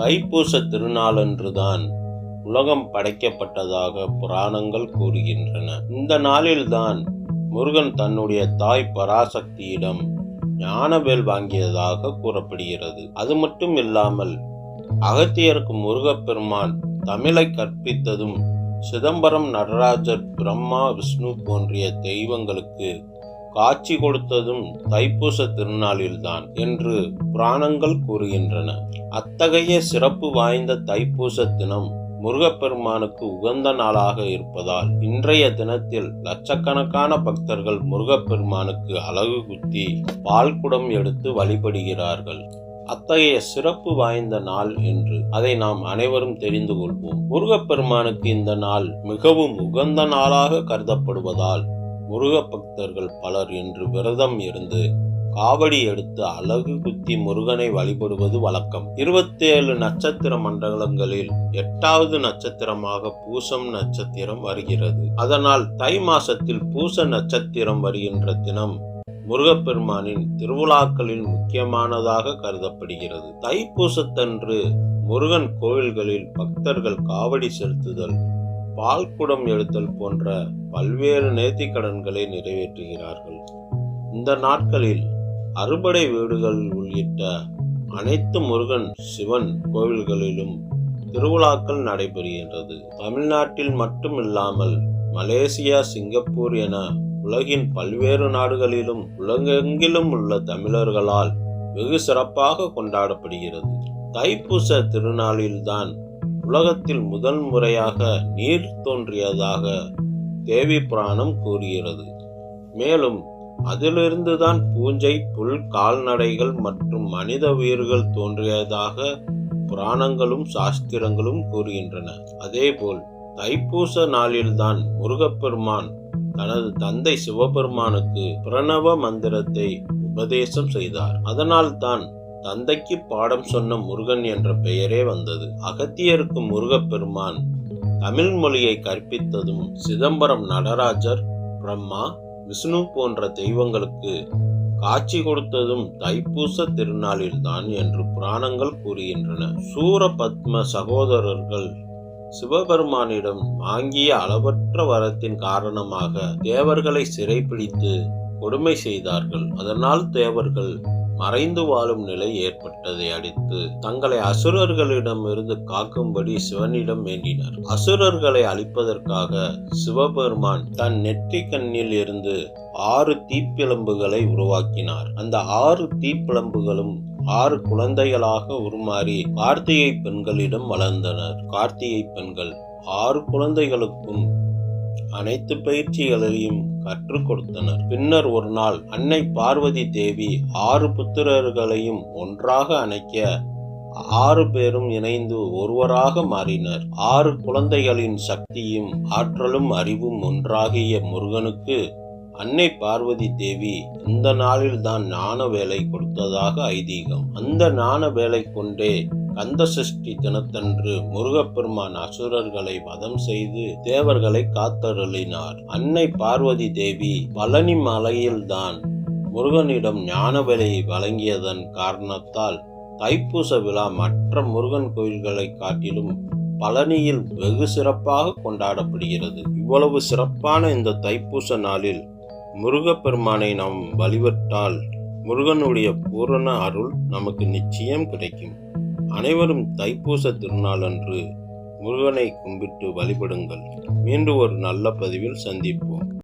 தைப்பூச திருநாளன்றுதான் உலகம் படைக்கப்பட்டதாக புராணங்கள் கூறுகின்றன. இந்த நாளில்தான் முருகன் தன்னுடைய தாய் பராசக்தியிடம் ஞானவேல் வாங்கியதாக கூறப்படுகிறது. அது மட்டும் இல்லாமல் அகத்தியருக்கு முருகப்பெருமான் தமிழை கற்பித்ததும் சிதம்பரம் நடராஜர் பிரம்மா விஷ்ணு போன்றிய தெய்வங்களுக்கு காட்சி கொடுத்ததும் தைப்பூச திருநாளில்தான் என்று புராணங்கள் கூறுகின்றன. அத்தகைய சிறப்பு வாய்ந்த தைப்பூச தினம் முருகப்பெருமானுக்கு உகந்த நாளாக இருப்பதால் இன்றைய தினத்தில் லட்சக்கணக்கான பக்தர்கள் முருகப்பெருமானுக்கு அழகு குத்தி பால்குடம் எடுத்து வழிபடுகிறார்கள். அத்தகைய சிறப்பு வாய்ந்த நாள் என்று அதை நாம் அனைவரும் தெரிந்து கொள்வோம். முருகப்பெருமானுக்கு இந்த நாள் மிகவும் உகந்த நாளாக கருதப்படுவதால் முருக பக்தர்கள் பலர் இன்று விரதம் இருந்து காவடி எடுத்து அழகு குத்தி முருகனை வழிபடுவது வழக்கம். இருபத்தேழு நட்சத்திர மண்டலங்களில் எட்டாவது நட்சத்திரமாக பூசம் நட்சத்திரம் வருகிறது. அதனால் தை மாசத்தில் பூச நட்சத்திரம் வருகின்ற தினம் முருகப்பெருமானின் திருவிழாக்களில் முக்கியமானதாக கருதப்படுகிறது. தைப்பூசத்தன்று முருகன் கோவில்களில் பக்தர்கள் காவடி செலுத்துதல் பால்குடம் எடுத்தல் போன்ற பல்வேறு நேர்த்திக்கடன்களை நிறைவேற்றுகிறார்கள். இந்த நாட்களில் அறுபடை வீடுகள் உள்ளிட்ட அனைத்து முருகன் சிவன் கோவில்களிலும் திருவிழாக்கள் நடைபெறுகின்றது. தமிழ்நாட்டில் மட்டுமில்லாமல் மலேசியா சிங்கப்பூர் என உலகின் பல்வேறு நாடுகளிலும் உலகெங்கிலும் உள்ள தமிழர்களால் வெகு சிறப்பாக கொண்டாடப்படுகிறது. தைப்பூச திருநாளில்தான் உலகத்தில் முதல் முறையாக நீர் தோன்றியதாக தேவி புராணம் கூறுகிறது. மேலும் அதிலிருந்துதான் பூஞ்சை புல் கால்நடைகள் மற்றும் மனித உயிர்கள் தோன்றியதாக புராணங்களும் சாஸ்திரங்களும் கூறுகின்றன. அதேபோல் தைப்பூச நாளில்தான் முருகப்பெருமான் தனது தந்தை சிவபெருமானுக்கு பிரணவ மந்திரத்தை உபதேசம் செய்தார். அதனால் தான் தந்தைக்கு பாடம் சொன்ன முருகன் என்ற பெயரே வந்தது. அகத்தியருக்கு முருகப்பெருமான் தமிழ் மொழியை கற்பித்ததும் சிதம்பரம் நடராஜர் பிரம்மா விஷ்ணு போன்ற தெய்வங்களுக்கு காட்சி கொடுத்ததும் தைப்பூச திருநாளில்தான் என்று புராணங்கள் கூறுகின்றன. சூரபத்ம சகோதரர்கள் சிவபெருமானிடம் வாங்கிய அளவற்ற வரத்தின் காரணமாக தேவர்களை சிறைப்பிடித்து கொடுமை செய்தார்கள். அதனால் தேவர்கள் மறைந்து வாழும் நிலை ஏற்பட்டதை அடுத்து தங்களை அசுரர்களிடமிருந்து காக்கும்படி சிவனிடம் வேண்டினர். அசுரர்களை அழிப்பதற்காக சிவபெருமான் தன் நெற்றி கண்ணில் இருந்து ஆறு தீப்பிழம்புகளை உருவாக்கினார். அந்த ஆறு தீப்பிழம்புகளும் ஆறு குழந்தைகளாக உருமாறி கார்த்திகை பெண்களிடம் வளர்ந்தனர். கார்த்திகை பெண்கள் ஆறு குழந்தைகளுக்கும் அனைத்து பயிற்சிகளையும் கற்றுக் கொடுத்தனர். பின்னர் ஒரு நாள் அன்னை பார்வதி தேவி ஆறு புத்திரர்களையும் ஒன்றாக அணைக்க ஆறு பேரும் இணைந்து ஒருவராக மாறினர். ஆறு குழந்தைகளின் சக்தியும் ஆற்றலும் அறிவும் ஒன்றாகிய முருகனுக்கு அன்னை பார்வதி தேவி இந்த நாளில் தான் ஞான வேலை கொடுத்ததாக ஐதீகம். அந்த ஞான வேலை கொண்டே கந்த சஷ்டி தினத்தன்று முருகப்பெருமான் அசுரர்களை வதம் செய்து தேவர்களை காத்தருளினார். அன்னை பார்வதி தேவி பழனி மலையில்தான் முருகனிடம் ஞான வேலை வழங்கியதன் காரணத்தால் தைப்பூச விழா மற்ற முருகன் கோயில்களை காட்டிலும் பழனியில் வெகு சிறப்பாக கொண்டாடப்படுகிறது. இவ்வளவு சிறப்பான இந்த தைப்பூச நாளில் முருகப்பெருமானை நாம் வழிபட்டால் முருகனுடைய பூரண அருள் நமக்கு நிச்சயம் கிடைக்கும். அனைவரும் தைப்பூச திருநாளன்று முருகனை கும்பிட்டு வழிபடுங்கள். மீண்டும் ஒரு நல்ல பதிவில் சந்திப்போம்.